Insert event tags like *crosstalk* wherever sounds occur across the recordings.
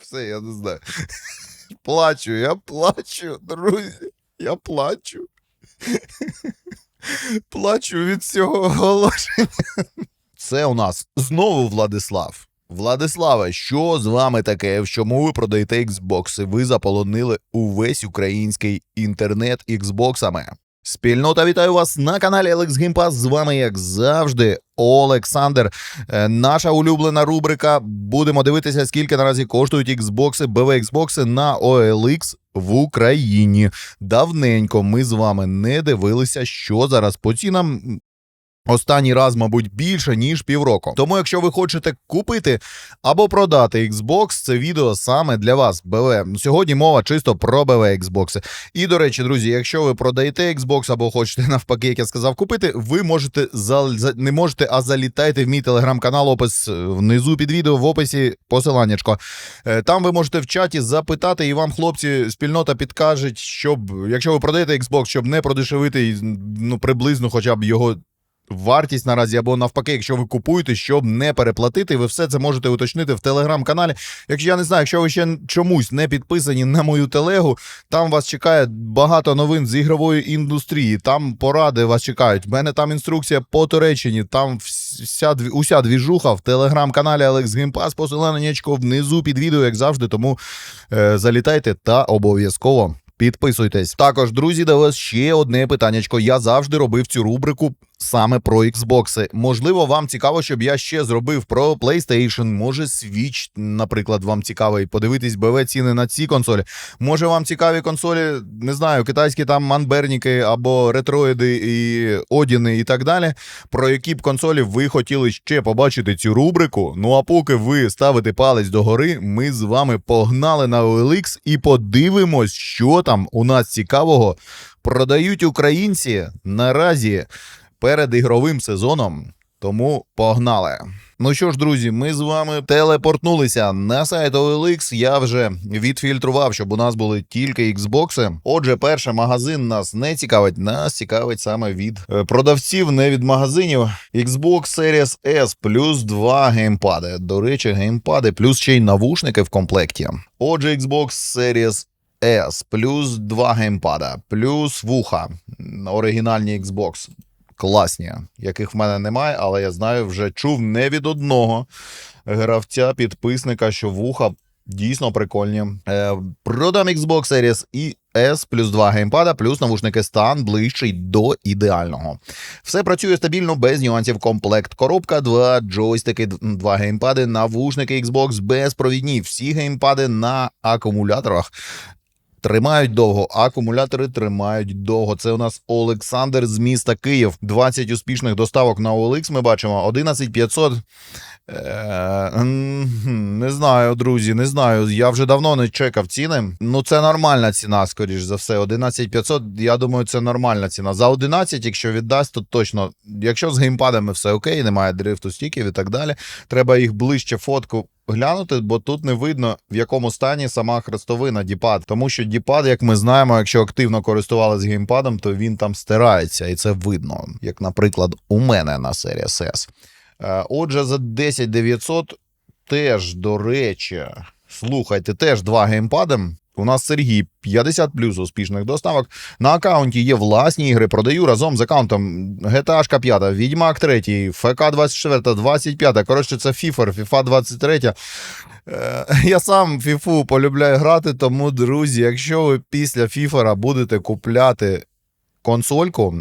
Все, я не знаю. *laughs* Плачу, я плачу, друзі. Я плачу. *laughs* Плачу від цього оголошення. Це у нас знову Владислав. Владиславе, що з вами таке? В чому ви продаєте Xbox? Ви заполонили увесь український інтернет Xboxами. Спільнота вітаю вас на каналі Alex Game Pass. З вами, як завжди, Олександр. Е, Наша улюблена рубрика. Будемо дивитися, скільки наразі коштують Xbox, BV Xbox на OLX в Україні. Давненько ми з вами не дивилися, що зараз по цінам. Останній раз, мабуть, більше ніж півроку. Тому, якщо ви хочете купити або продати Xbox, це відео саме для вас. БВ. Сьогодні мова чисто про БВ Xbox. І до речі, друзі, якщо ви продаєте Xbox або хочете *laughs* навпаки, як я сказав, купити, ви можете за, за- не можете, а залітайте в мій телеграм-канал. Опис внизу під відео в описі посиланнячко. Е, Там ви можете в чаті запитати, і вам хлопці спільнота підкажуть, щоб якщо ви продаєте Xbox, щоб не продешевити ну приблизно, хоча б його. Вартість наразі або навпаки, якщо ви купуєте, щоб не переплатити, ви все це можете уточнити в телеграм-каналі. Якщо я не знаю, якщо ви ще чомусь не підписані на мою телегу, там вас чекає багато новин з ігрової індустрії. Там поради вас чекають. В мене там інструкція по Туреччині, там вся уся двіжуха в телеграм-каналі Game Pass, посиланнячко внизу під відео, як завжди. Тому е, залітайте та обов'язково. Підписуйтесь. Також, друзі, до вас ще одне питаннячко. Я завжди робив цю рубрику саме про Xbox. Можливо, вам цікаво, щоб я ще зробив про PlayStation, може Switch, наприклад, вам цікавий подивитись БВ ціни на ці консолі. Може, вам цікаві консолі, не знаю, китайські там манберніки або ретроїди і Одіни і так далі. Про які б консолі ви хотіли ще побачити цю рубрику. Ну а поки ви ставите палець догори, ми з вами погнали на OLX і подивимось, що там у нас цікавого продають українці наразі перед ігровим сезоном. Тому погнали. Ну що ж, друзі, ми з вами телепортнулися на сайт OLX. Я вже відфільтрував, щоб у нас були тільки Xbox. Отже, перший магазин нас не цікавить. Нас цікавить саме від е, продавців, не від магазинів. Xbox Series S плюс два геймпади. До речі, геймпади, плюс ще й навушники в комплекті. Отже, Xbox Series S плюс два геймпада, плюс вуха. Оригінальні Xbox класні, яких в мене немає, але я знаю, вже чув не від одного гравця, підписника, що вуха дійсно прикольні. Е, продам Xbox Series і S плюс 2 геймпада, плюс навушники стан ближчий до ідеального. Все працює стабільно, без нюансів. Комплект, коробка, два джойстики, два геймпади, навушники Xbox безпровідні. Всі геймпади на акумуляторах. Тримають довго, акумулятори тримають довго. Це у нас Олександр з міста Київ. 20 успішних доставок на OLX ми бачимо. 11500. Е, не знаю, друзі, не знаю. Я вже давно не чекав ціни. Ну, це нормальна ціна, скоріш за все. 11500, я думаю, це нормальна ціна. За 11, якщо віддасть, то точно. Якщо з геймпадами все окей, немає дрифту стіків і так далі. Треба їх ближче фотку глянути, бо тут не видно, в якому стані сама хрестовина діпад. Тому що діпад, як ми знаємо, якщо активно користувалися геймпадом, то він там стирається, і це видно. Як, наприклад, у мене на серії SS. Е, Отже, за 10900 теж, до речі, слухайте, теж два геймпади. У нас Сергій 50 плюс успішних доставок. На аккаунті є власні ігри. Продаю разом з аккаунтом GTA 5, Відьмак 3, ФК 24, 25. Коротше, це FIFA, FIFA 23. Е, Я сам фіфу полюбляю грати, тому, друзі, якщо ви після фіфера будете купляти консольку,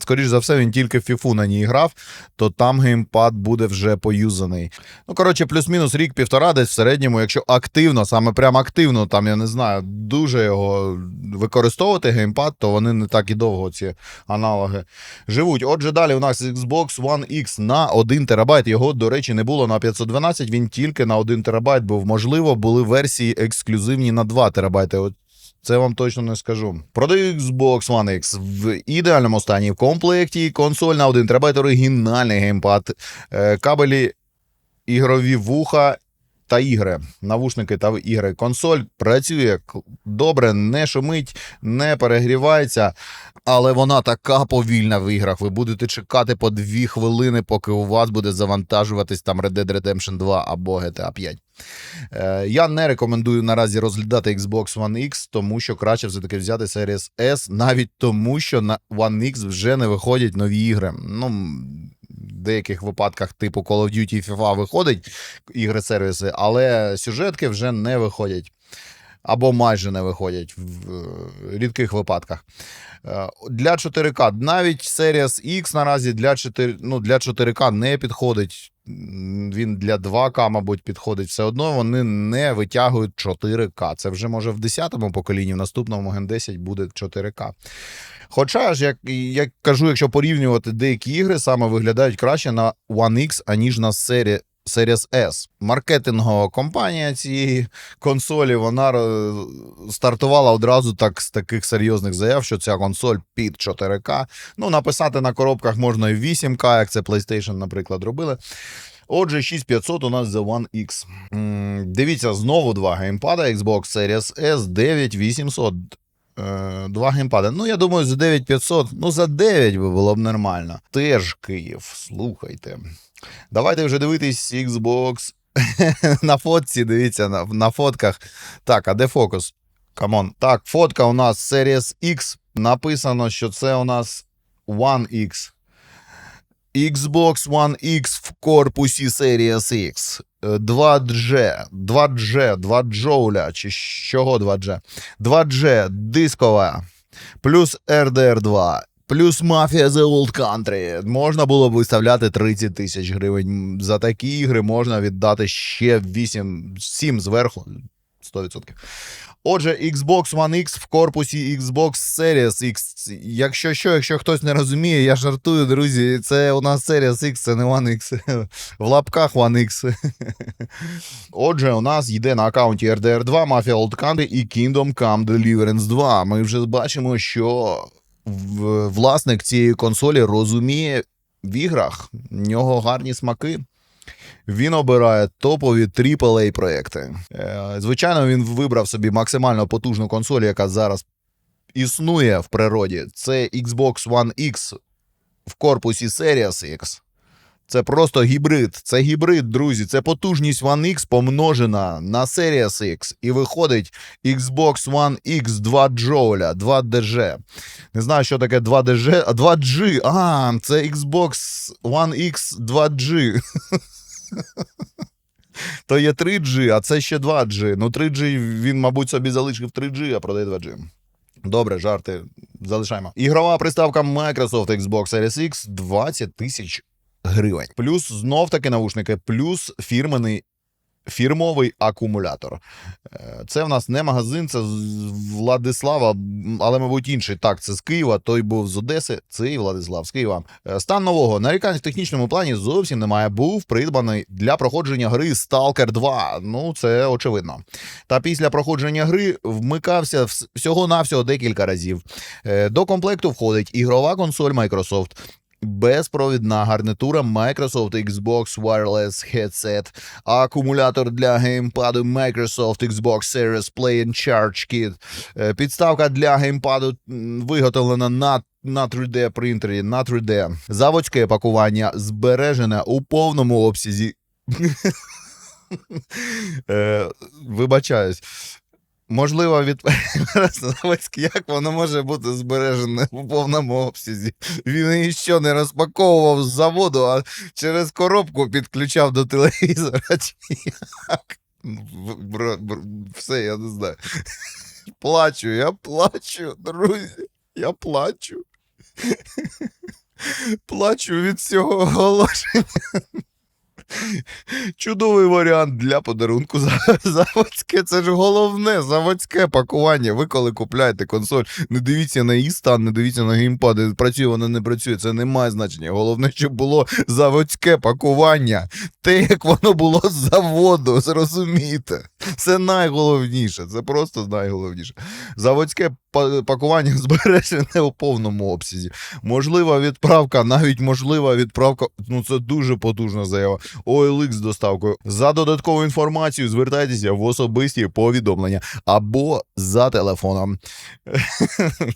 скоріш за все, він тільки в фіфу на ній грав, то там геймпад буде вже поюзаний. Ну, коротше, плюс-мінус рік-півтора, десь в середньому, якщо активно, саме прям активно, там, я не знаю, дуже його використовувати геймпад, то вони не так і довго ці аналоги живуть. Отже, далі у нас Xbox One X на 1 терабайт. Його, до речі, не було на 512, він тільки на 1 терабайт був. Можливо, були версії ексклюзивні на 2 терабайти. От це вам точно не скажу. Продаю Xbox One X в ідеальному стані в комплекті. Консоль на 1 терабайт, оригінальний геймпад, е, кабелі, ігрові вуха та ігри, навушники та ігри. Консоль працює добре, не шумить, не перегрівається, але вона така повільна в іграх. Ви будете чекати по 2 хвилини, поки у вас буде завантажуватись там Red Dead Redemption 2 або GTA 5. Е, я не рекомендую наразі розглядати Xbox One X, тому що краще все-таки взяти Series S, навіть тому, що на One X вже не виходять нові ігри. Ну, в деяких випадках, типу Call of Duty FIFA виходить ігри-сервіси, але сюжетки вже не виходять. Або майже не виходять в е, рідких випадках. Е, Для 4К навіть Series X наразі для 4, ну, для 4К не підходить. Він для 2К, мабуть, підходить. Все одно вони не витягують 4К. Це вже може в 10-му поколінні, в наступному Gen 10 буде 4К. Хоча ж, як, як кажу, якщо порівнювати деякі ігри, саме виглядають краще на One X, аніж на серії. Series S. Маркетингова компанія цієї консолі вона стартувала одразу так з таких серйозних заяв, що ця консоль під 4К. Ну, написати на коробках можна і 8К, як це PlayStation, наприклад, робили. Отже, 6500 у нас за One X. Дивіться, знову два геймпада Xbox Series S 9800. Е, Два геймпади. Ну, я думаю, за 9500, ну за 9 би було б нормально. Теж Київ, слухайте. Давайте вже дивитись Xbox *laughs* на фотці. Дивіться на, на фотках. Так, а де фокус? Камон. Так, фотка у нас Series X. Написано, що це у нас One X. Xbox One X в корпусі Series X. Е, 2G, 2G, 2 джоуля, чи чого 2G? 2G, дискова, плюс RDR2, плюс Mafia The Old Country. Можна було б виставляти 30 тисяч гривень. За такі ігри можна віддати ще 8, 7 зверху. 100%. Отже, Xbox One X в корпусі Xbox Series X. Якщо що, якщо хтось не розуміє, я жартую, друзі. Це у нас Series X, це не One X. В лапках One X. Отже, у нас йде на аккаунті RDR 2, Mafia Old Country і Kingdom Come Deliverance 2. Ми вже бачимо, що власник цієї консолі розуміє в іграх, в нього гарні смаки. Він обирає топові AAA проекти. Е, Звичайно, він вибрав собі максимально потужну консоль, яка зараз існує в природі. Це Xbox One X в корпусі Series X. Це просто гібрид. Це гібрид, друзі. Це потужність One X помножена на Series X. І виходить Xbox One X 2 джоуля, 2 DG. Не знаю, що таке 2 DG, а 2G. А, це Xbox One X 2G. *laughs* То є 3G, а це ще 2G. Ну, 3G він, мабуть, собі залишив 3G, а продає 2G. Добре, жарти залишаємо. Ігрова приставка Microsoft Xbox Series X 20 тисяч гривень. Плюс знов таки навушники, плюс фірменний. Фірмовий акумулятор. Е, Це в нас не магазин, це з Владислава, але, мабуть, інший. Так, це з Києва, той був з Одеси, цей Владислав з Києва. Е, Стан нового. Нарікань в технічному плані зовсім немає. Був придбаний для проходження гри Stalker 2. Ну, це очевидно. Та після проходження гри вмикався всього-навсього декілька разів. Е, До комплекту входить ігрова консоль Microsoft. Безпровідна гарнитура Microsoft Xbox Wireless Headset, акумулятор для геймпаду Microsoft Xbox Series Play and Charge Kit, е, підставка для геймпаду виготовлена на на 3D принтері, на 3D. Заводське пакування збережене у повному обсязі. *laughs* Е, Вибачаюсь. Можливо, від як воно може бути збережене у повному обсязі. Він її що не розпаковував з заводу, а через коробку підключав до телевізора. Ну, Все, я не знаю. Плачу, я плачу, друзі. Я плачу. Плачу від цього оголошення. Чудовий варіант для подарунку *laughs* заводське. Це ж головне заводське пакування. Ви коли купляєте консоль, не дивіться на її стан, не дивіться на геймпади. Працює вона не працює. Це не має значення. Головне, щоб було заводське пакування. Те, як воно було з заводу, зрозумієте. Це найголовніше. Це просто найголовніше. Заводське пакування збережене у повному обсязі. Можлива відправка, навіть можлива відправка. Ну це дуже потужна заява. OLX з доставкою. За додаткову інформацію звертайтеся в особисті повідомлення або за телефоном. *laughs*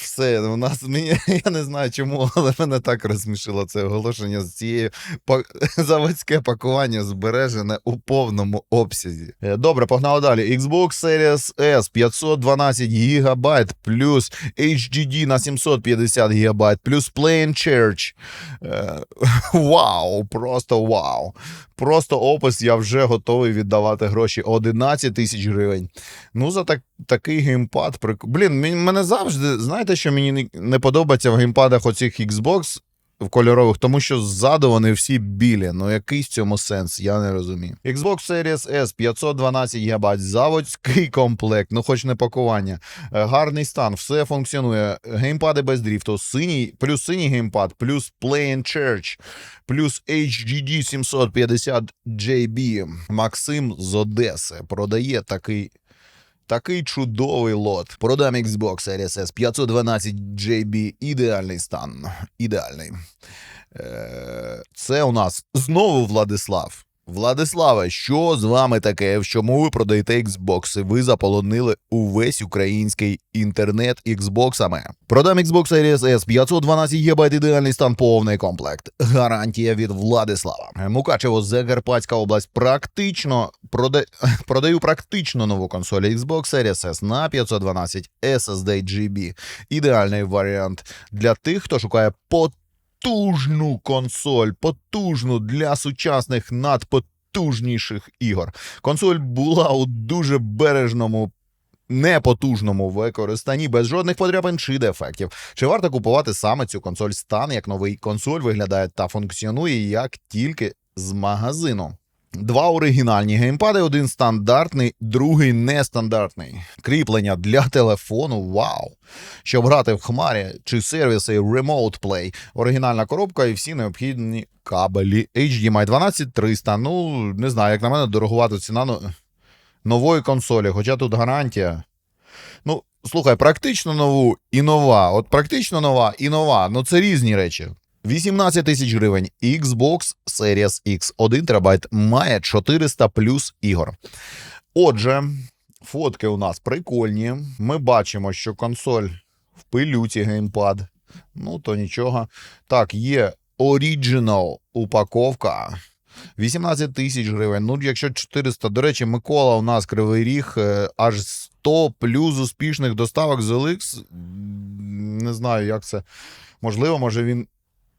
Все, у нас *laughs* я не знаю чому, але мене так розсмішило це оголошення з цією *laughs* заводське пакування збережене у повному обсязі. Е, Добре, погнали далі. Xbox Series S 512 ГБ плюс HDD на 750 ГБ плюс Play and Church. Е, Вау, просто вау. Просто опис я вже готовий віддавати гроші 11 тисяч гривень. Ну, за так, такий геймпад. Блін, мене завжди, знаєте, що мені не подобається в геймпадах оцих Xbox в кольорових, тому що ззаду вони всі білі. Ну який в цьому сенс, я не розумію. Xbox Series S 512 ГБ, заводський *laughs* комплект, ну хоч не пакування. Е, Гарний стан, все функціонує. Геймпади без дріфту, синій, плюс синій геймпад, плюс Play and Church, плюс HDD 750 JB. Максим з Одеси продає такий. Такий чудовий лот. Продам Xbox Series S 512 JB. Ідеальний стан. Ідеальний. Е, Це у нас знову Владислав. Владиславе, що з вами таке? В чому ви продаєте Xbox? Ви заполонили увесь український інтернет Xboxами. Продам Xbox Series S 512 ГБ ідеальний стан повний комплект. Гарантія від Владислава. Мукачево, Закарпатська область. Практично прода... *laughs* продаю практично нову консоль Xbox Series S на 512 SSD GB. Ідеальний варіант для тих, хто шукає потужну консоль, потужну для сучасних надпотужніших ігор. Консоль була у дуже бережному. Непотужному використанні без жодних подряпин чи дефектів. Чи варто купувати саме цю консоль стан, як новий консоль виглядає та функціонує як тільки з магазину? Два оригінальні геймпади, один стандартний, другий нестандартний. Кріплення для телефону. Вау! Щоб грати в хмарі чи сервіси Remote Play, оригінальна коробка і всі необхідні кабелі HDMI 12300. Ну, не знаю, як на мене, дорогувата ціна ну, нової консолі, хоча тут гарантія. Ну, слухай, практично нову і нова. От практично нова і нова. Ну це різні речі. 18 тисяч гривень. Xbox Series X 1 терабайт має 400 плюс ігор. Отже, фотки у нас прикольні. Ми бачимо, що консоль в пилюці геймпад. Ну, то нічого. Так, є Original упаковка. 18 тисяч гривень. Ну, якщо 400. До речі, Микола у нас кривий ріг, е, аж 100 плюс успішних доставок з OLX. Не знаю, як це. Можливо, може він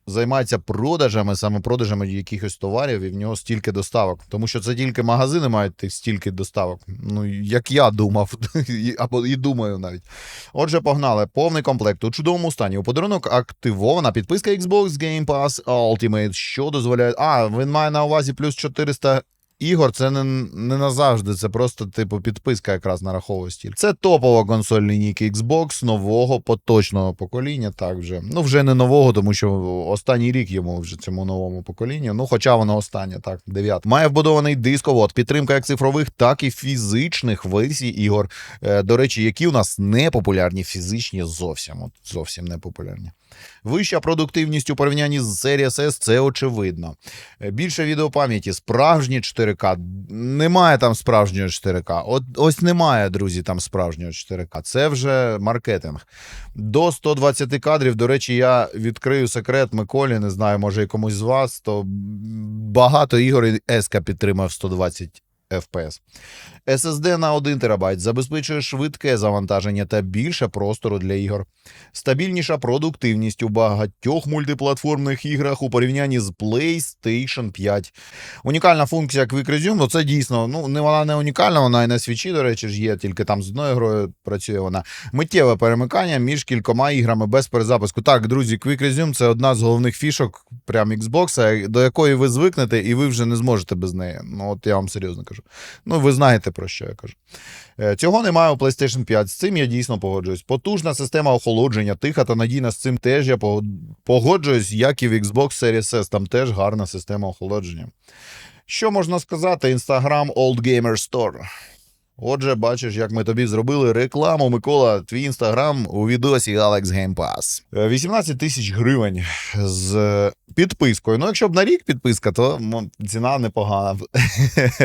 займається продажами, саме продажами якихось товарів, і в нього стільки доставок. Тому що це тільки магазини мають стільки доставок. Ну, як я думав, *laughs* або і думаю навіть. Отже, погнали. Повний комплект у чудовому стані. У подарунок активована підписка Xbox Game Pass Ultimate, що дозволяє. А, він має на увазі плюс 400 ігор. Це не, не назавжди, це просто, типу, підписка якраз нараховує стіль. Це топова консоль лінійки Xbox нового поточного покоління. Так вже. Ну, вже не нового, тому що останній рік йому вже цьому новому поколінню. Ну, хоча воно останнє, так, дев'яте. Має вбудований дисковод, підтримка як цифрових, так і фізичних версій ігор. Е, До речі, які у нас не популярні, фізичні зовсім. От, зовсім не популярні. Вища продуктивність у порівнянні з Series S – це очевидно. Е, Більше відеопам'яті, справжні 4К. Немає там справжнього 4К. От ось немає, друзі, там справжнього 4К. Це вже маркетинг. До 120 кадрів. До речі, я відкрию секрет Миколі, не знаю, може і комусь з вас, то багато ігор еска підтримав 120 FPS. SSD на 1 ТБ забезпечує швидке завантаження та більше простору для ігор. Стабільніша продуктивність у багатьох мультиплатформних іграх у порівнянні з PlayStation 5. Унікальна функція Quick Resume, ну це дійсно, ну не вона не унікальна, вона і на свічі, до речі, ж є, тільки там з одною грою працює вона. Миттєве перемикання між кількома іграми без перезапуску. Так, друзі, Quick Resume це одна з головних фішок прям Xbox, до якої ви звикнете, і ви вже не зможете без неї. Ну, от я вам серйозно кажу. Ну, ви знаєте, про що я кажу. Е, Цього немає у PlayStation 5. З цим я дійсно погоджуюсь. Потужна система охолодження, тиха та надійна з цим теж я погоджуюсь, як і в Xbox Series S. Там теж гарна система охолодження. Що можна сказати? Instagram Old Gamer Store. Отже, бачиш, як ми тобі зробили рекламу, Микола, твій інстаграм у відосі Alex Game Pass. Е, 18 тисяч гривень з е, підпискою. Ну, якщо б на рік підписка, то ціна непогана б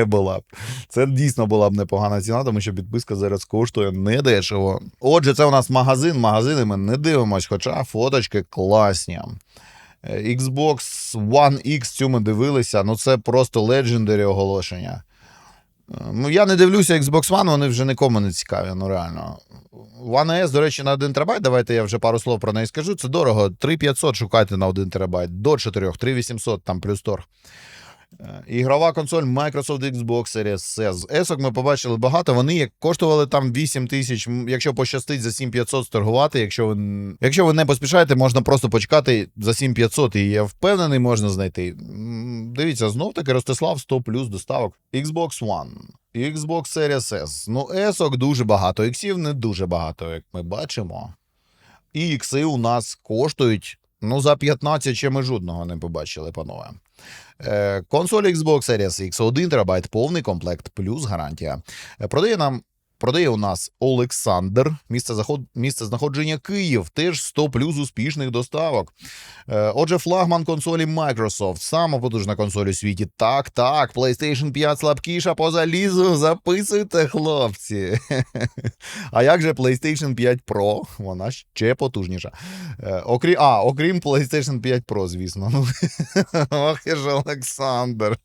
*laughs* була б. Це дійсно була б непогана ціна, тому що підписка зараз коштує недешево. Отже, це у нас магазин. Магазини ми не дивимось, хоча фоточки класні. Е, Xbox One X цю ми дивилися, ну це просто legendary оголошення. Ну, я не дивлюся Xbox One, вони вже нікому не цікаві, ну реально. One S, до речі, на 1 терабайт, давайте я вже пару слов про неї скажу. Це дорого. 3500 шукайте на 1 терабайт, до 4, 3800, там плюс торг. Е, Ігрова консоль Microsoft Xbox Series S. Есок ми побачили багато. Вони як коштували там 8 тисяч. Якщо пощастить за 7500 сторгувати, якщо ви, якщо ви не поспішаєте, можна просто почекати за 7500 і я впевнений, можна знайти. Дивіться, знов таки Ростислав 100 плюс доставок. Xbox One. Xbox Series S. Ну, есок дуже багато, іксів не дуже багато, як ми бачимо. І ікси у нас коштують ну, за 15 ще ми жодного не побачили, панове. Е, Консоль Xbox Series X 1 ТБ, повний комплект плюс гарантія. Е, Продає нам. Продає у нас Олександр, місце, заход... місце знаходження Київ, теж 100 плюс успішних доставок. Е, отже, флагман консолі Microsoft, сама потужна консоль у світі. Так, так, PlayStation 5 слабкіша по залізу. Записуйте, хлопці. *laughs* А як же PlayStation 5 Pro? Вона ще потужніша. Е, окрім, а, окрім PlayStation 5 Pro, звісно. Ну, *laughs* ох, і ж Олександр.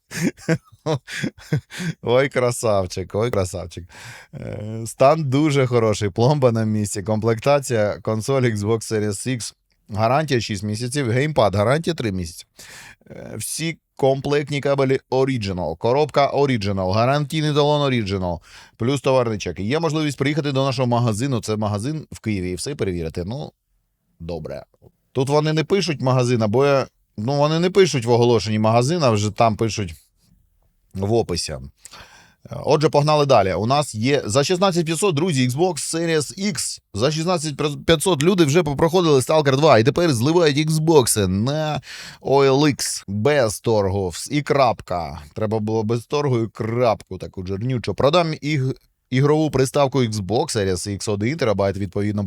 *laughs* Ой, красавчик, ой, красавчик. Е, Стан дуже хороший, пломба на місці, комплектація консоль Xbox Series X. Гарантія 6 місяців, геймпад, гарантія 3 місяці. Е, Всі комплектні кабелі Original, коробка Original, гарантійний талон Original, плюс товарний чек. Є можливість приїхати до нашого магазину. Це магазин в Києві і все перевірити. Ну, добре. Тут вони не пишуть магазин, або я. Ну, вони не пишуть в оголошенні магазин, а вже там пишуть в описі. Отже, погнали далі. У нас є за 16500, друзі, Xbox Series X. За 16500 люди вже попроходили Stalker 2 і тепер зливають Xbox на OLX без торгу. І крапка. Треба було без торгу і крапку таку жирнючу. Продам іг... ігрову приставку Xbox Series X 1 терабайт, відповідно,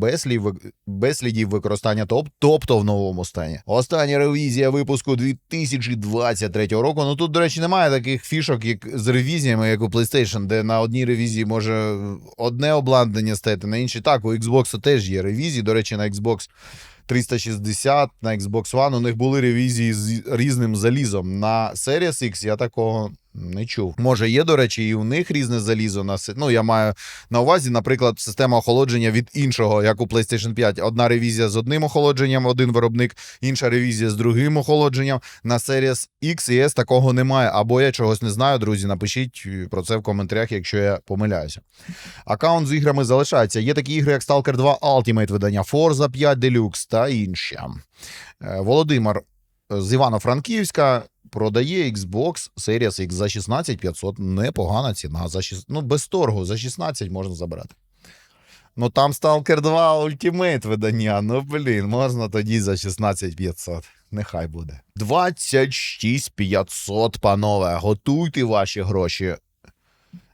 без слідів використання топ, тобто в новому стані. Остання ревізія випуску 2023 року. Ну тут, до речі, немає таких фішок, як з ревізіями, як у PlayStation, де на одній ревізії може одне обладнання стати, на іншій так. У Xbox теж є ревізії. До речі, на Xbox 360, на Xbox One у них були ревізії з різним залізом. На Series X я такого не чув. Може, є, до речі, і у них різне залізо. На Ну, я маю на увазі, наприклад, система охолодження від іншого, як у PlayStation 5. Одна ревізія з одним охолодженням, один виробник, інша ревізія з другим охолодженням. На Series X і S такого немає. Або я чогось не знаю, друзі. Напишіть про це в коментарях, якщо я помиляюся. Аккаунт з іграми залишається. Є такі ігри, як Stalker 2 Ultimate видання, Forza 5 Deluxe та інші. Е, Володимир з Івано-Франківська продає Xbox Series X за 16500. Непогана ціна. За 6... Ну, без торгу, за 16 можна забрати. Ну там Stalker 2 Ultimate видання. Ну, блін, можна тоді за 16500. Нехай буде. 26500, панове. Готуйте ваші гроші.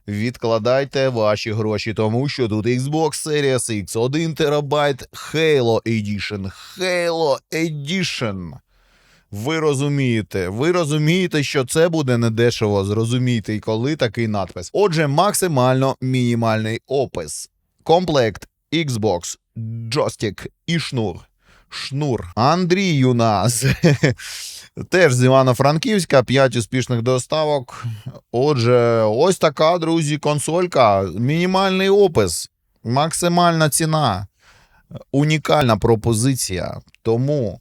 Відкладайте ваші гроші, тому що тут Xbox Series X 1 терабайт Halo Edition. Halo Edition. Ви розумієте, ви розумієте, що це буде недешево. Зрозумійте, і коли такий надпис. Отже, максимально мінімальний опис. Комплект Xbox, джойстик і шнур. Шнур. Андрій у нас. *laughs* Теж з Івано-Франківська, 5 успішних доставок. Отже, ось така, друзі, консолька. Мінімальний опис, максимальна ціна, унікальна пропозиція. Тому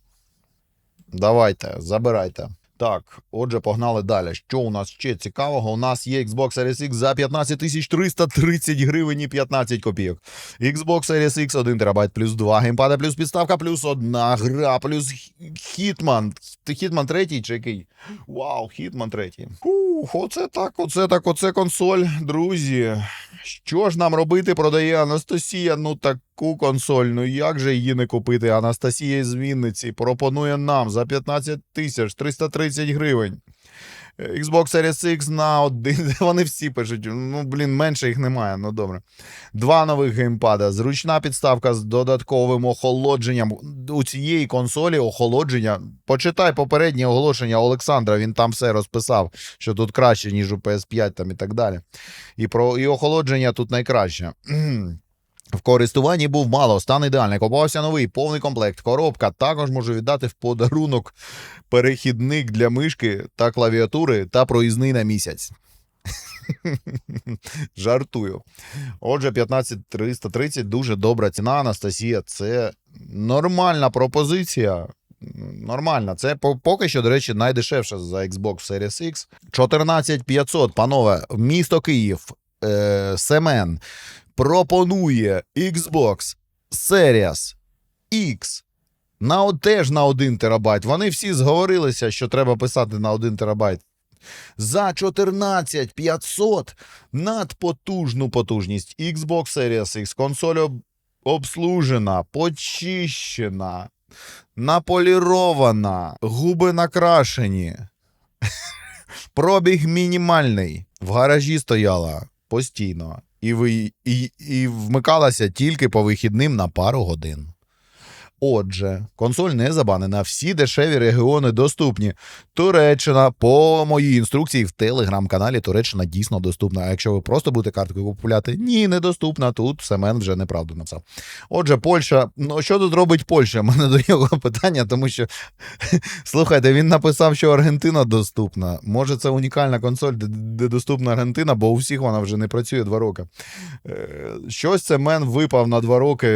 давайте, забирайте. Так, отже, погнали далі. Що у нас ще цікавого? У нас є Xbox Series X за 15 330 гривень і 15 копійок. Xbox Series X 1 терабайт плюс 2 геймпада, плюс підставка, плюс одна гра, плюс. Ти Hitman третій чи який? Вау, Hitman третій. Ух, оце так, оце так, оце консоль, друзі. Що ж нам робити? Продає Анастасія. Ну таку консоль. Ну як же її не купити? Анастасія із Вінниці пропонує нам за 15 тисяч 330 гривень. Xbox Series X на один. *laughs* Вони всі пишуть. Ну, блін, менше їх немає. Ну добре. Два нових геймпада, зручна підставка з додатковим охолодженням. У цієї консолі охолодження. Почитай попереднє оголошення Олександра. Він там все розписав, що тут краще, ніж у PS5 там і так далі. І про і охолодження тут найкраще. *clears throat* В користуванні був мало, стан ідеальний. Купувався новий, повний комплект, коробка. Також можу віддати в подарунок перехідник для мишки та клавіатури та проїзний на місяць. *laughs* Жартую. Отже, 15330 дуже добра ціна, Анастасія. Це нормальна пропозиція. Нормальна. Це поки що, до речі, найдешевше за Xbox Series X. 14500, панове, місто Київ, е, Семен пропонує Xbox Series X на теж на 1 терабайт. Вони всі зговорилися, що треба писати на 1 терабайт. За 14 500 надпотужну потужність Xbox Series X. Консоль об- обслужена, почищена, наполірована, губи накрашені. *laughs* Пробіг мінімальний. В гаражі стояла постійно. І, ви, і, і вмикалася тільки по вихідним на пару годин. Отже, консоль не забанена, всі дешеві регіони доступні. Туреччина по моїй інструкції в телеграм-каналі Туреччина дійсно доступна. А якщо ви просто будете карткою купувати, ні, недоступна. Тут Семен вже неправду написав. Отже, Польща. Ну що тут робить Польща? *laughs* У мене до нього питання, тому що *laughs* слухайте, він написав, що Аргентина доступна. Може, це унікальна консоль, де, доступна Аргентина, бо у всіх вона вже не працює два роки. Е, Щось це мен випав на два роки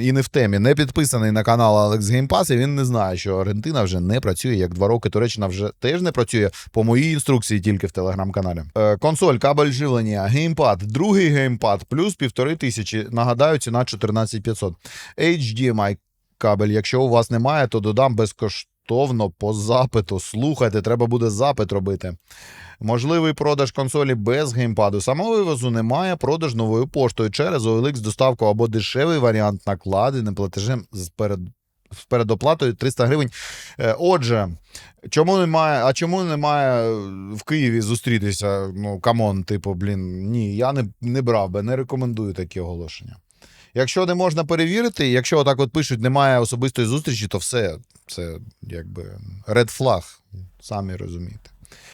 і не в темі. Не підписаний на канал Game Pass, і він не знає, що Аргентина вже не працює як два роки. Туреччина вже теж не працює по моїй інструкції тільки в телеграм-каналі. Е, консоль, кабель живлення, геймпад, другий геймпад, плюс півтори тисячі. Нагадаю, ціна 14500. HDMI кабель. Якщо у вас немає, то додам безкоштовно по запиту. Слухайте, треба буде запит робити. Можливий продаж консолі без геймпаду. Самовивозу немає. Продаж новою поштою через OLX доставку або дешевий варіант накладеним платежем з перед. З передоплатою 300 гривень. Е, Отже, чому немає, а чому немає в Києві зустрітися? Ну, камон, типу, блін, ні, я не, не брав би, не рекомендую такі оголошення. Якщо не можна перевірити, якщо отак от пишуть, немає особистої зустрічі, то все, це якби red flag, самі розумієте.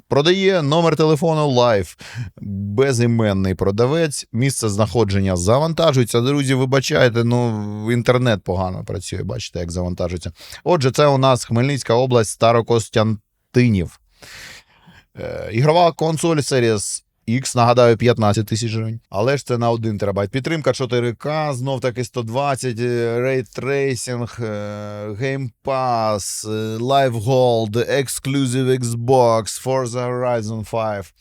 Продає номер телефону Live, безіменний продавець, місце знаходження завантажується. Друзі, вибачайте, ну інтернет погано працює, бачите, як завантажується. Отже, це у нас Хмельницька область, Старокостянтинів. Е, ігрова консоль Series X, нагадаю, 15 тисяч гривень. Але ж це на 1 терабайт. Підтримка 4К, знов таки 120, е, Ray Tracing, Game Pass, е, Live Gold, Exclusive Xbox, Forza Horizon 5.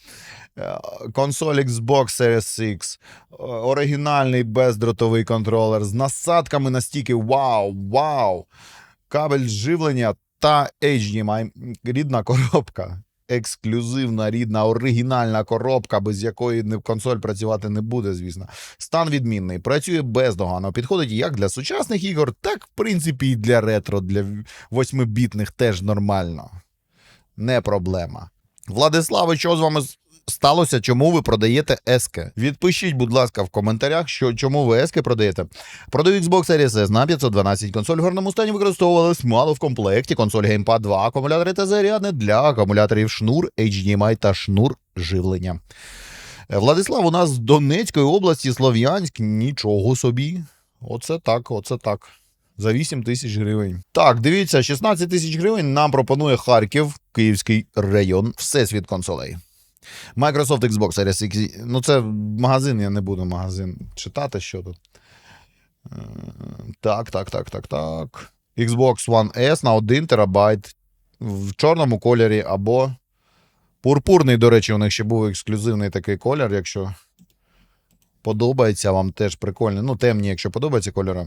е, Консоль Xbox Series X, е, оригінальний бездротовий контролер з насадками на стіки. Вау! Вау! Кабель живлення та HDMI. Рідна коробка ексклюзивна, рідна, оригінальна коробка, без якої консоль працювати не буде, звісно. Стан відмінний, працює бездоганно, підходить як для сучасних ігор, так, в принципі, і для ретро, для восьмибітних теж нормально. Не проблема. Владиславе, що з вами сталося? Чому ви продаєте ески? Відпишіть, будь ласка, в коментарях, що, чому ви ески продаєте. Продаю Xbox Series S на 512. Консоль в гарному стані використовувалась мало в комплекті. Консоль Gamepad 2, акумулятори та зарядне для акумуляторів шнур, HDMI та шнур живлення. Е, Владислав, у нас з Донецької області, Слов'янськ, нічого собі. Оце так, оце так. За 8 тисяч гривень. Так, дивіться, 16 тисяч гривень нам пропонує Харків, Київський район, всесвіт консолей. Microsoft Xbox Series X. Ну, це магазин, я не буду магазин читати, що тут. Е, Так, так, так, так, так. Xbox One S на 1 терабайт в чорному кольорі або пурпурний, до речі, у них ще був ексклюзивний такий колір, якщо подобається вам теж прикольний. Ну, темні, якщо подобається кольори.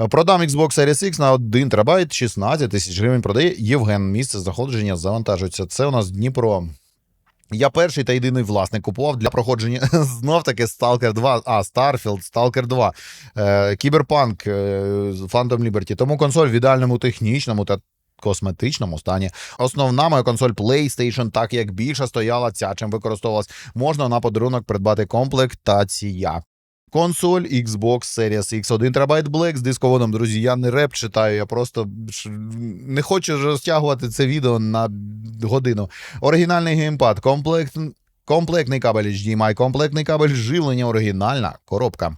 Е, Продам Xbox Series X на 1 терабайт, 16 тисяч гривень продає Євген. Місце знаходження завантажується. Це у нас Дніпро. Я перший та єдиний власник купував для проходження *laughs* знов таки Stalker 2, а Starfield, Stalker 2, Кіберпанк, Cyberpunk, Ліберті. Phantom Liberty. Тому консоль в ідеальному технічному та косметичному стані. Основна моя консоль PlayStation, так як більше стояла, ця чим використовувалась, можна на подарунок придбати комплектація. Консоль Xbox Series X 1 TB Black з дисководом, друзі. Я не реп читаю, я просто не хочу розтягувати це відео на годину. Оригінальний геймпад, комплект, комплектний кабель HDMI, комплектний кабель живлення, оригінальна коробка.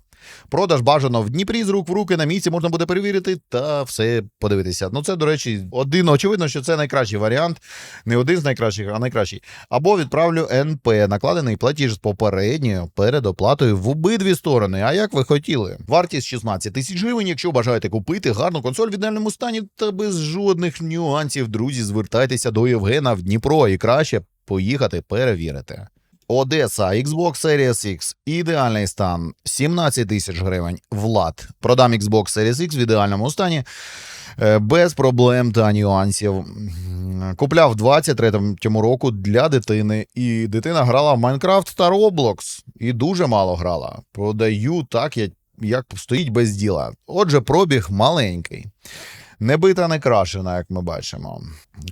Продаж бажано в Дніпрі з рук в руки на місці можна буде перевірити та все подивитися. Ну, це, до речі, один очевидно, що це найкращий варіант. Не один з найкращих, а найкращий. Або відправлю НП, накладений платіж з попередньою передоплатою в обидві сторони. А як ви хотіли? Вартість 16 тисяч гривень. Якщо бажаєте купити гарну консоль в ідеальному стані та без жодних нюансів, друзі, звертайтеся до Євгена в Дніпро і краще поїхати перевірити. Одеса, Xbox Series X, ідеальний стан, 17 тисяч гривень. Влад. Продам Xbox Series X в ідеальному стані, е, без проблем та нюансів. Купляв в 23-му року для дитини, і дитина грала в Майнкрафт та Roblox. І дуже мало грала. Продаю так, як стоїть без діла. Отже, пробіг маленький. Не бита, не крашена, як ми бачимо.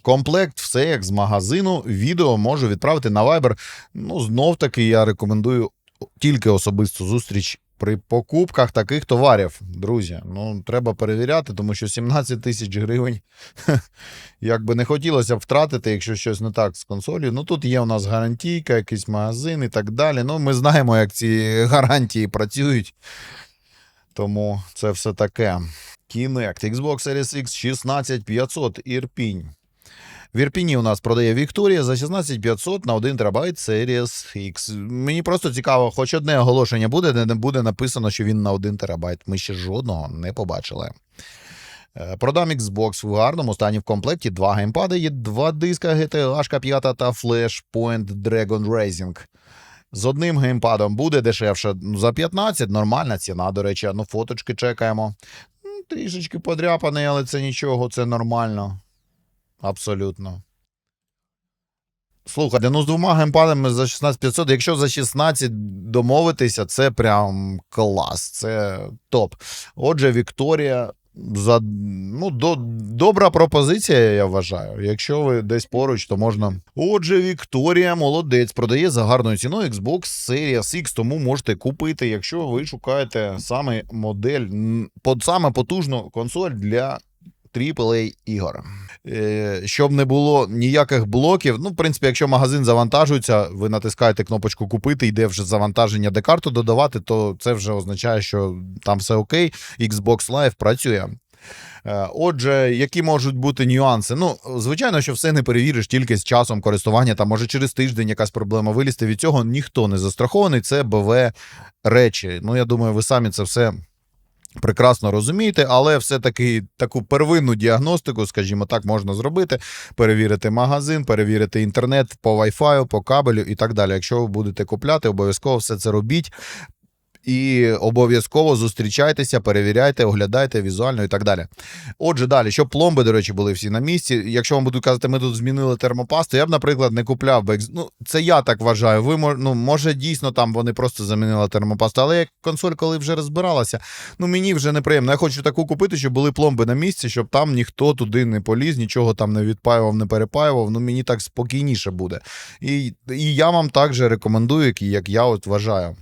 Комплект, все як з магазину. Відео можу відправити на Viber. Ну, знов таки, я рекомендую тільки особисту зустріч при покупках таких товарів. Друзі, ну треба перевіряти, тому що 17 тисяч гривень. *laughs* Як би не хотілося б втратити, якщо щось не так з консолі. Ну тут є у нас гарантійка, якийсь магазин і так далі. Ну, ми знаємо, як ці гарантії працюють. Тому це все таке. Kinect, Xbox Series X 16500 Ірпінь. В Ірпіні у нас продає Вікторія за 16500 на 1 терабайт Series X. Мені просто цікаво, хоч одне оголошення буде, де не буде написано, що він на 1 терабайт. Ми ще жодного не побачили. Е, Продам Xbox в гарному стані в комплекті два геймпади, є два диска GTA 5 та Flashpoint Dragon Racing. З одним геймпадом буде дешевше ну, за 15, нормальна ціна, до речі. Ну, фоточки чекаємо. Трішечки подряпаний, але це нічого, це нормально. Абсолютно. Слухайте, ну з двома геймпадами за 16500, якщо за 16 домовитися, це прям клас, це топ. Отже, Вікторія за ну, до, добра пропозиція, я вважаю. Якщо ви десь поруч, то можна. Отже, Вікторія молодець продає за гарною ціною Xbox Series X, тому можете купити, якщо ви шукаєте саме модель, саме потужну консоль для AAA ігор. Е, щоб не було ніяких блоків. Ну, в принципі, якщо магазин завантажується, ви натискаєте кнопочку купити, йде вже завантаження, де карту додавати, то це вже означає, що там все окей. Xbox Live працює. Е, Отже, які можуть бути нюанси? Ну, звичайно, що все не перевіриш тільки з часом користування, там може через тиждень якась проблема вилізти. Від цього ніхто не застрахований. Це БВ речі. Ну, я думаю, ви самі це все прекрасно розумієте, але все-таки таку первинну діагностику, скажімо так, можна зробити. Перевірити магазин, перевірити інтернет по Wi-Fi, по кабелю і так далі. Якщо ви будете купляти, обов'язково все це робіть. І обов'язково зустрічайтеся, перевіряйте, оглядайте візуально і так далі. Отже, далі, щоб пломби, до речі, були всі на місці. Якщо вам будуть казати, ми тут змінили термопасту, я б, наприклад, не купляв би. Ну, це я так вважаю. Ви ну, може, дійсно там вони просто замінили термопасту, але як консоль, коли вже розбиралася, ну мені вже неприємно. Я хочу таку купити, щоб були пломби на місці, щоб там ніхто туди не поліз, нічого там не відпаював, не перепаював. Ну мені так спокійніше буде. І, і я вам також рекомендую, як я от вважаю.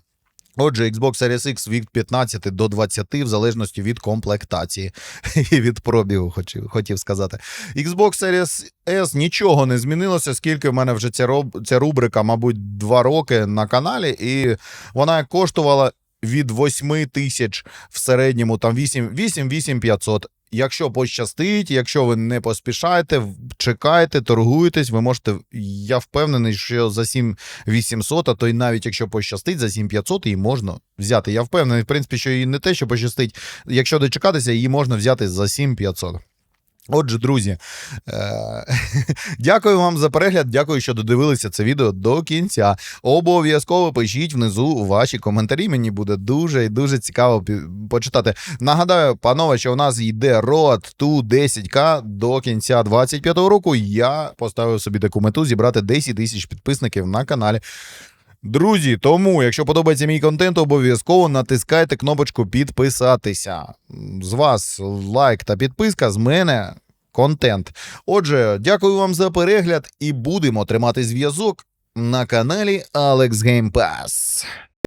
Отже, Xbox Series X від 15 до 20, в залежності від комплектації *laughs* і від пробігу, хотів, сказати. Xbox Series S нічого не змінилося, скільки в мене вже ця, роб, ця рубрика, мабуть, два роки на каналі, і вона коштувала від 8 тисяч в середньому, там 8 8 500. Якщо пощастить, якщо ви не поспішаєте, чекаєте, торгуєтесь, ви можете. Я впевнений, що за 7 800, а то й навіть якщо пощастить, за 7500 її можна взяти. Я впевнений, в принципі, що і не те, що пощастить. Якщо дочекатися, її можна взяти за 7500. Отже, друзі, е- *laughs* дякую вам за перегляд. Дякую, що додивилися це відео до кінця. Обов'язково пишіть внизу ваші коментарі. Мені буде дуже і дуже цікаво почитати. Нагадаю, панове, що у нас йде Road to 10К до кінця 25-го року. Я поставив собі таку мету зібрати 10 тисяч підписників на каналі. Друзі, тому, якщо подобається мій контент, обов'язково натискайте кнопочку підписатися. З вас лайк та підписка, з мене контент. Отже, дякую вам за перегляд і будемо тримати зв'язок на каналі Alex Game Pass.